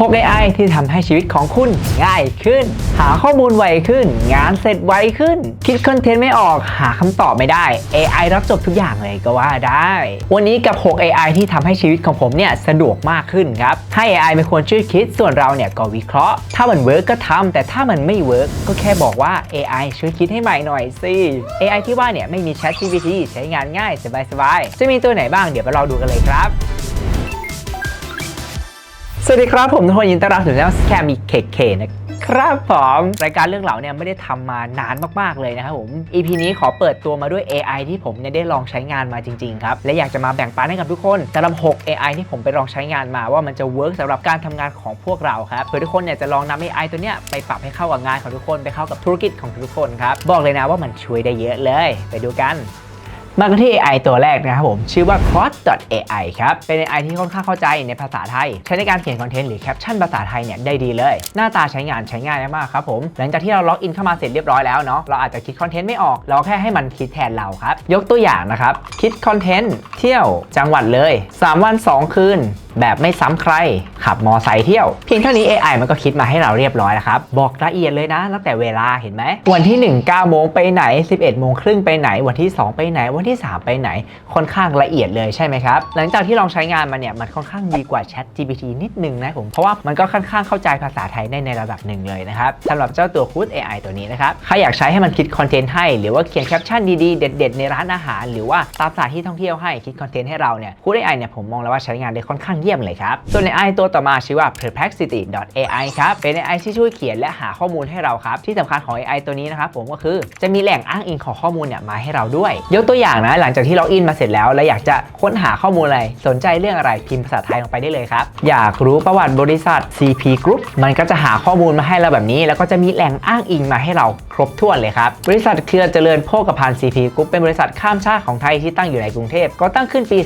6 AI ที่ทำให้ชีวิตของคุณง่ายขึ้น หาข้อมูลไวขึ้น งานเสร็จไวขึ้น คิดคอนเทนต์ไม่ออกหาคำตอบไม่ได้ AI รับจบทุกอย่างเลยก็ว่าได้ วันนี้กับ 6 AI ที่ทำให้ชีวิตของผมเนี่ยสะดวกมากขึ้นครับให้ AI เป็นคนช่วยคิดส่วนเราเนี่ยก็วิเคราะห์ ถ้ามันเวิร์กก็ทำแต่ถ้ามันไม่เวิร์กก็แค่บอกว่า AI ช่วยคิดให้ใหม่หน่อยสิ AI ที่ว่าเนี่ยไม่มี Chat GPT ใช้งานง่ายสบายๆจะมีตัวไหนบ้างเดี๋ยวไปรอดูกันเลยครับ สวัสดีครับ ผมทุกคนยินดีต้อนรับสู่ช่องแคมมีเคเคนะครับผมรายการเรื่องเหล่าเนี่ยไม่ได้ทำมานานมากๆเลยนะครับผม EP นี้ขอเปิดตัวมาด้วย AI ที่ผมเนี่ยได้ลองใช้งานมาจริงๆครับ และอยากจะมาแบ่งปันให้กับทุกคนสำหรับ 6 AI ที่ผมไปลองใช้งานมาว่ามันจะเวิร์กสำหรับการทำงานของพวกเราครับเพื่อทุกคนเนี่ยจะลองนำ AI ตัวเนี้ยไปปรับให้เข้ากับงานของทุกคนไปเข้ากับธุรกิจของทุกคนครับบอกเลยนะว่ามันช่วยได้เยอะเลย ไปดูกัน มากันที่ AI ตัวแรกนะครับผม ชื่อว่า cross.ai ครับ เป็น AI ที่ค่อนข้างเข้าใจในภาษาไทย ใช้ในการเขียนคอนเทนต์หรือแคปชั่นภาษาไทยเนี่ยได้ดีเลย หน้าตาใช้งานใช้ง่ายมากครับผม หลังจากที่เราล็อกอินเข้ามาเสร็จเรียบร้อยแล้วเนาะเราอาจจะคิดคอนเทนต์ไม่ออก เราแค่ให้มันคิดแทนเราครับ ยกตัวอย่างนะครับ คิดคอนเทนต์เที่ยวจังหวัดเลย 3 วัน 2 คืน แบบไม่ซ้ำใคร ขับมอไซค์เที่ยว เพียงเท่านี้ AI มันก็คิดมาให้เราเรียบร้อยแล้วครับ บอกละเอียดเลยนะ ตั้งแต่เวลาเห็นไหม วันที่ 1 9โมงไปไหน 11โมงครึ่งไปไหน วันที่ 2 ไปไหน วันที่ 3 ไปไหน ค่อนข้างละเอียดเลยใช่ไหมครับ หลังจากที่ลองใช้งานมาเนี่ย มันค่อนข้างดีกว่า Chat GPT นิดนึงนะผม เพราะว่ามันก็ค่อนข้างเข้าใจภาษาไทยได้ในระดับหนึ่งเลยนะครับสำหรับเจ้าตัว Good AI ตัวนี้นะครับ ใครอยากใช้ให้มันคิดคอนเทนต์ให้ หรือว่าเขียนแคปชั่นดีๆ เด็ด ๆ ในร้านอาหาร หรือว่าตามสถานที่ท่องเที่ยวให้คิดคอนเทนต์ให้เราเนี่ย Good AI เนี่ยผมมองแล้วว่าใช้งานได้ค่อนข้างเยี่ยมเลยครับ ส่วน AI ตัวต่อมาชื่อว่า perplexity.ai ครับ เป็น AI ที่ช่วยเขียนและหาข้อมูลให้เราครับ ที่สำคัญของ AI ตัวนี้นะครับผมก็คือจะมีแหล่งอ้างอิงของข้อมูลเนี่ยมาให้เราด้วย ยกตัวอย่างนะ หลังจากที่เราอินมาเสร็จแล้ว และอยากจะค้นหาข้อมูลอะไร สนใจเรื่องอะไรพิมพ์ภาษาไทยลงไปได้เลยครับ อยากรู้ประวัติบริษัท CP Group มันก็จะหาข้อมูลมาให้เราแบบนี้ แล้วก็จะมีแหล่งอ้างอิงมาให้เราครบถ้วนเลยครับ บริษัทเครือเจริญโภคภัณฑ์ CP Group เป็นบริษัทข้ามชาติของไทยที่ตั้งอยู่ในกรุงเทพ ก็ตั้งขึ้นปี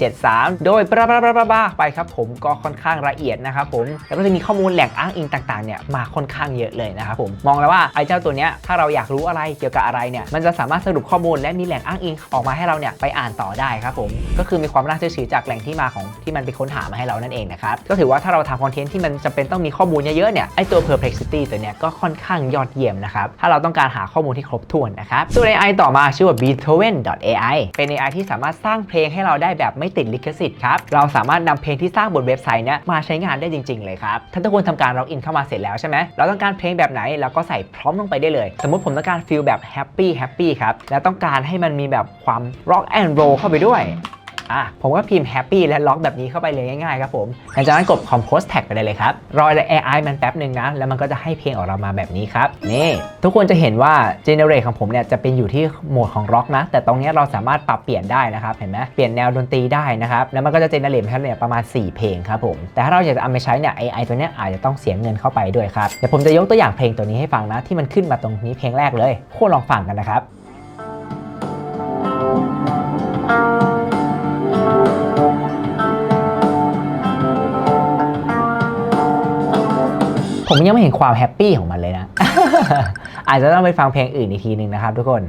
2473 โดยบลาบลาบลาบลาบลาไปครับผมก็ค่อนข้างละเอียดนะครับผมแล้วก็จะมีข้อมูลแหล่งอ้างอิงต่างๆเนี่ยมาค่อนข้างเยอะเลยนะครับผมมองแล้วว่าไอ้เจ้าตัวเนี้ยถ้าเราอยากรู้อะไรเกี่ยวกับอะไรเนี่ยมันจะสามารถสรุปข้อมูลและมีแหล่งอ้างอิงออกมาให้เราเนี่ยไปอ่านต่อได้ครับผมก็คือมีความน่าเชื่อถือจากแหล่งที่มาของที่มันไปค้นหามาให้เรานั่นเองนะครับก็ถือว่าถ้าเราทำคอนเทนต์ที่มันจำเป็นต้องมีข้อมูลเยอะๆเนี่ยไอ้ตัว perplexity ตัวเนี้ยก็ค่อนข้างยอดเยี่ยมนะครับถ้าเราต้องการหาข้อมูลที่ครบถ้วนนะครับส่วน AI ต่อมาชื่อว่า beethoven.ai เป็น AI ที่สามารถสร้างเพลงให้เราได้แบบไม่ติดลิขสิทธิ์ครับเราสามารถนำเพลงที่สร้างบนเว็บไซต์เนี้ยมาใช้งานได้จริง ๆ เลยครับถ้าทุกคนทำการล็อกอินเข้ามาเสร็จแล้วใช่ไหมเราต้องการเพลงแบบไหนเราก็ใส่พร้อมลงไปได้เลย สมมติผมต้องการฟิลแบบแฮปปี้แฮปปี้ครับแล้วต้องการให้มันมีแบบความร็อกแอนด์โรลเข้าไปด้วย อะผมก็พิมพ์ happy และล็อกแบบนี้เข้าไปเลยง่ายๆครับผมหลังจากนั้นกด compose tag ไปได้เลยครับรอ AI มันแป๊บหนึ่งนะ แล้วมันก็จะให้เพลงออกมาแบบนี้ครับนี่ทุกคนจะเห็นว่า generate ของผมเนี่ยจะเป็นอยู่ที่โหมดของ rock นะ แต่ตรงนี้เราสามารถปรับเปลี่ยนได้นะครับเห็นไหมเปลี่ยนแนวดนตรีได้นะครับแล้วมันก็จะ generate ให้เราเนี่ยประมาณ 4 เพลงครับผมแต่ถ้าเราอยากจะเอาไปใช้เนี่ย AI ตัวนี้อาจจะต้องเสียเงินเข้าไปด้วยครับเดี๋ยวผมจะยกตัวอย่างเพลงตัวนี้ให้ฟังนะที่มันขึ้นมาตรงนี้เพลงแรกเลยโคตรลองฟังกันนะครับ ผมยังไม่เห็นความแฮปปี้ของมันเลยนะ อาจจะต้องไปฟังเพลงอื่นอีกทีหนึ่งนะครับทุกคน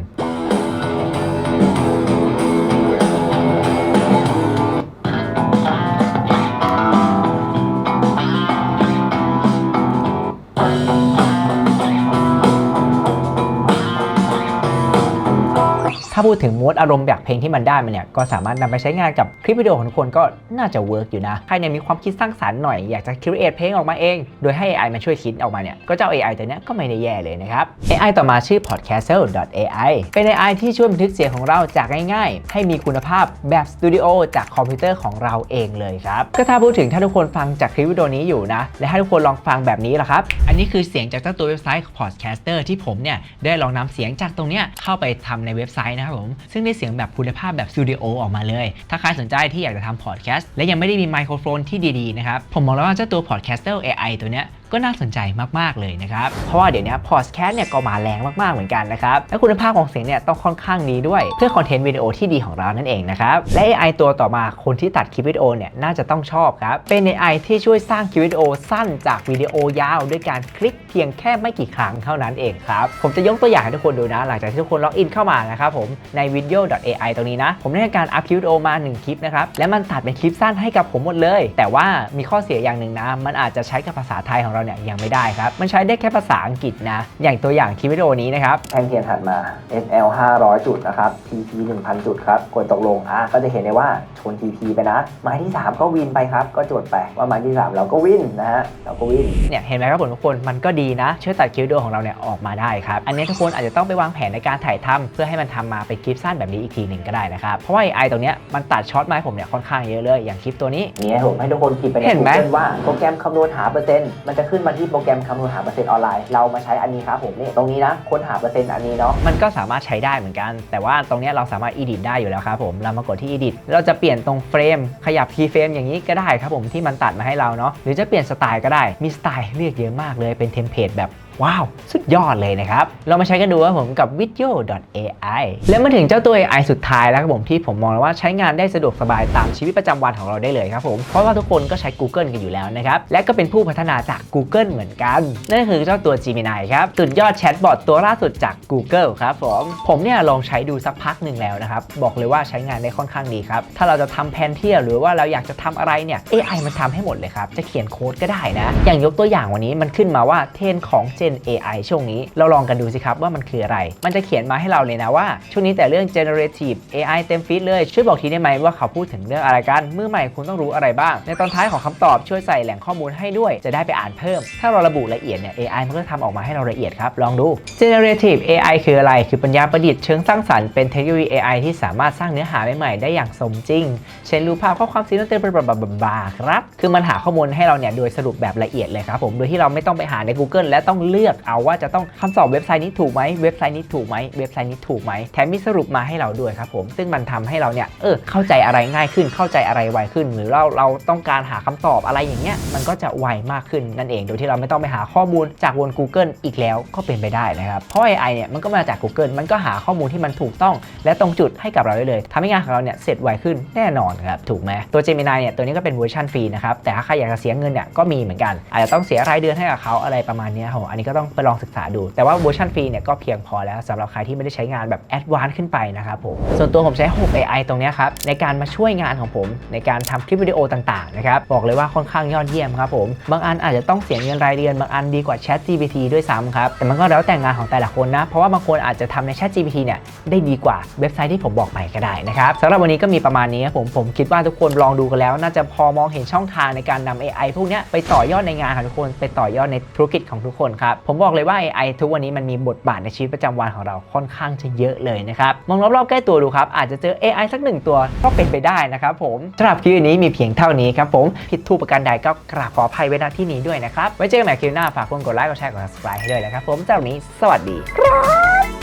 ถ้าพูดถึงมูดอารมณ์แบบเพลงที่มันได้มาเนี่ยก็สามารถนำไปใช้งานกับคลิปวิดีโอของทุกคนก็น่าจะเวิร์กอยู่นะใครเนี่ยมีความคิดสร้างสรรค์หน่อยอยากจะครีเอทเพลงออกมาเอง โดยให้ AI มาช่วยคิดออกมาเนี่ยก็เจ้า AI ตัวเนี้ยก็ไม่ได้แย่เลยนะครับ AI ต่อมาชื่อ podcastle.ai เป็น AI ที่ช่วยบันทึกเสียงของเราจากง่ายๆ ให้มีคุณภาพแบบสตูดิโอจากคอมพิวเตอร์ของเราเองเลยครับก็ถ้าพูดถึงถ้าทุกคนฟังจากคลิปวิดีโอนี้อยู่นะและให้ทุกคนลองฟังแบบนี้ละครับอันนี้คือเสียงจากเจ้าตัวเว็บไซต์ podcaster ที่ผมเนี่ยได้ลองนำเสียงจากตรงเนี้ยเข้าไปทำในเว็บไซต์นะครับผมซึ่งได้เสียงแบบคุณภาพแบบสตูดิโอออกมาเลย ถ้าใครสนใจที่อยากจะทำพอดแคสต์และยังไม่ได้มีไมโครโฟนที่ดีๆนะครับผมมองแล้วว่าเจ้าตัว podcaster AI ตัวเนี้ย ก็น่าสนใจมากๆเลยนะครับ เพราะว่าเดี๋ยวนี้พอดแคสต์เนี่ยก็มาแรงมากๆเหมือนกันนะครับ และคุณภาพของเสียงเนี่ยต้องค่อนข้างดีด้วยเพื่อคอนเทนต์วิดีโอที่ดีของเรานั่นเองนะครับ และ AI ตัวต่อมาคนที่ตัดคลิปวิดีโอเนี่ยน่าจะต้องชอบครับ เป็น AI ที่ช่วยสร้างคลิปวิดีโอสั้นจากวิดีโอยาว ด้วยการคลิกเพียงแค่ไม่กี่ครั้งเท่านั้นเองครับ ผมจะยกตัวอย่างให้ทุกคนดูนะ หลังจากที่ทุกคนล็อกอินเข้ามานะครับผมใน video.ai ตรงนี้นะ ผมได้ทำการอัพคลิปวิดีโอมา 1 คลิปนะครับ และมันตัดเป็นคลิปสั้นให้กับผมหมดเลย แต่ว่ามีข้อเสียอย่างหนึ่งนะ มันอาจจะใช้กับภาษาไทยของเราเนี่ยยังไม่ได้ครับ มันใช้ได้แค่ภาษาอังกฤษนะ อย่างตัวอย่างคลิปวิดีโอนี้นะครับแท่งเทียนถัดมา SL 500 จุดนะครับ TP 1,000 จุดครับกดตกลงอะก็จะเห็นได้ว่าชน TP ไปนะหมายที่ 3 ก็วินไปครับ ก็จดไปว่าหมายที่ 3 เราก็วินนะฮะเราก็วินเนี่ยเห็นไหมครับผมทุกคนมันก็ดีนะช่วยตัดคลิปวิดีโอของเราเนี่ยออกมาได้ครับอันนี้ทุกคนอาจจะต้องไปวางแผนในการถ่ายทำเพื่อให้มันทำมาเป็นคลิปสั้นแบบนี้อีกทีหนึ่งก็ได้นะครับเพราะว่า AI ตรงเนี้ยมันตัดช็อตมาให้ผมเนี่ยค่อนข้างเยอะเลยอย่างคลิปตัวนี้นี่ผมให้ทุกคนพิมพ์ไปในเห็นไหม Google ว่าโปรแกรมคำนวณหาเปอร์เซ็นต์มันจะขึ้นมาที่โปรแกรมคำนวณหาเปอร์เซ็นต์ออนไลน์ เรามาใช้อันนี้ครับผมนี่ตรงนี้นะค้นหาเปอร์เซ็นต์อันนี้เนาะมันก็สามารถใช้ได้เหมือนกัน แต่ว่าตรงนี้เราสามารถ edit ได้อยู่แล้วครับผมเรามากดที่ edit เราจะเปลี่ยนตรงเฟรมขยับ key frame อย่างนี้ก็ได้ครับผมที่มันตัดมาให้เราเนาะหรือจะเปลี่ยนสไตล์ก็ได้มีสไตล์เลือกเยอะมากเลยเป็นเทมเพลตแบบว้าว สุดยอดเลยนะครับ เรามาใช้กันดูครับผมกับ video.ai แล้วมาถึงเจ้าตัว AI สุดท้ายแล้วครับผมที่ผมมองว่าใช้งานได้สะดวกสบายตามชีวิตประจำวันของเราได้เลยครับผม เพราะว่าทุกคนก็ใช้ Google กันอยู่แล้วนะครับ และก็เป็นผู้พัฒนาจาก Google เหมือนกัน นั่นคือเจ้าตัว Gemini ครับ สุดยอดแชทบอทตัวล่าสุดจาก Google ครับผม ผมเนี่ยลองใช้ดูสักพักหนึ่งแล้วนะครับ บอกเลยว่าใช้งานได้ค่อนข้างดีครับ ถ้าเราจะทำแผนที่หรือว่าเราอยากจะทำอะไรเนี่ย AI มันทำให้หมดเลยครับ จะเขียนโค้ดก็ได้นะ อย่างยกตัวอย่างวันนี้มันขึ้นมาว่าเทนของ Gen AI ช่วงนี้ เราลองกันดูสิครับว่ามันคืออะไร มันจะเขียนมาให้เราเลยนะว่า ช่วงนี้แต่เรื่อง generative AI เต็มฟีดเลย ช่วยบอกทีได้ไหมว่าเขาพูดถึงเรื่องอะไรกัน มือใหม่คุณต้องรู้อะไรบ้าง ในตอนท้ายของคำตอบช่วยใส่แหล่งข้อมูลให้ด้วย จะได้ไปอ่านเพิ่ม ถ้าเราระบุละเอียดเนี่ย AI มันก็ทำออกมาให้เราละเอียดครับ ลองดู generative AI คืออะไร คือปัญญาประดิษฐ์เชิงสร้างสรรค์เป็นเทคโนโลยี AI ที่สามารถสร้างเนื้อหาใหม่ๆได้อย่างสมจริง เช่นรูปภาพข้อความสีนเต้นบลาบลาบลาครับ คือมันหาข้อมูลให้เราเนี่ยโดยสรุปแบบละเอียดเลยครับผม โดยที่เราไม่ต้องไปหาใน Google และต้องเลือกเอาว่าจะต้องคำตอบเว็บไซต์นี้ถูกไหมเว็บไซต์นี้ถูกไหมเว็บไซต์นี้ถูกไหมแถมมีสรุปมาให้เราด้วยครับผม ซึ่งมันทำให้เราเนี่ยเออเข้าใจอะไรง่ายขึ้นเข้าใจอะไรไวขึ้น หรือเราเราต้องการหาคำตอบอะไรอย่างเงี้ยมันก็จะไวมากขึ้นนั่นเอง โดยที่เราไม่ต้องไปหาข้อมูลจากบน Google อีกแล้วก็เป็นไปได้นะครับเพราะ AI เนี่ยมันก็มาจาก Google มันก็หาข้อมูลที่มันถูกต้อง และตรงจุดให้กับเราได้เลยทำให้งานของเราเนี่ยเสร็จไวขึ้นแน่นอนครับถูกไหมตัว Gemini เนี่ยตัวนี้ก็เป็นเวอร์ชันฟรีนะครับแต่ถ้าใครอยากจะเสียเงินเนี่ยก็มีเหมือนกันอาจจะต้องเสียรายเดือนให้กับเขาอะไรประมาณนี้โหอันนี้ก็ต้องไปลองศึกษาดู แต่ว่าเวอร์ชันฟรีเนี่ยก็เพียงพอแล้วสำหรับใครที่ไม่ได้ใช้งานแบบแอดวานซ์ขึ้นไปนะครับผมส่วนตัวผมใช้6 AI ตรงนี้ครับในการมาช่วยงานของผมในการทำคลิปวิดีโอต่างๆนะครับบอกเลยว่าค่อนข้างยอดเยี่ยมครับผมบางอันอาจจะต้องเสียเงินรายเดือนบางอันดีกว่า Chat GPT ด้วยซ้ำครับแต่มันก็แล้วแต่งานของแต่ละคนนะ เพราะว่าบางคนอาจจะทำใน Chat GPT เนี่ยได้ดีกว่าเว็บไซต์ที่ผมบอกไปก็ได้นะครับสำหรับวันนี้ก็มีประมาณนี้ครับผมผมคิดว่าทุกคนลองดูกันแล้ว น่าจะพอมองเห็นช่องทางในการนำ AI พวกนี้ไปต่อยอดในงานของทุกคนไปต่อยอดในธุรกิจของทุกคนครับผมบอกเลยว่า AI ทุกวันนี้มันมีบทบาทในชีวิตประจำวันของเราค่อนข้างจะเยอะเลยนะครับมองรอบๆใกล้ตัวดูครับ อาจจะเจอ AI สักหนึ่งตัวก็เป็นไปได้นะครับผมสำหรับคลิปนี้มีเพียงเท่านี้ครับผมผิดถูกประการใดก็กราบขออภัยไว้ณที่นี้ด้วยนะครับไว้เจอกันใหม่คลิปหน้าฝากกดไลค์กดแชร์กด subscribe ให้ด้วยนะครับผมเจ้านี้สวัสดีครับ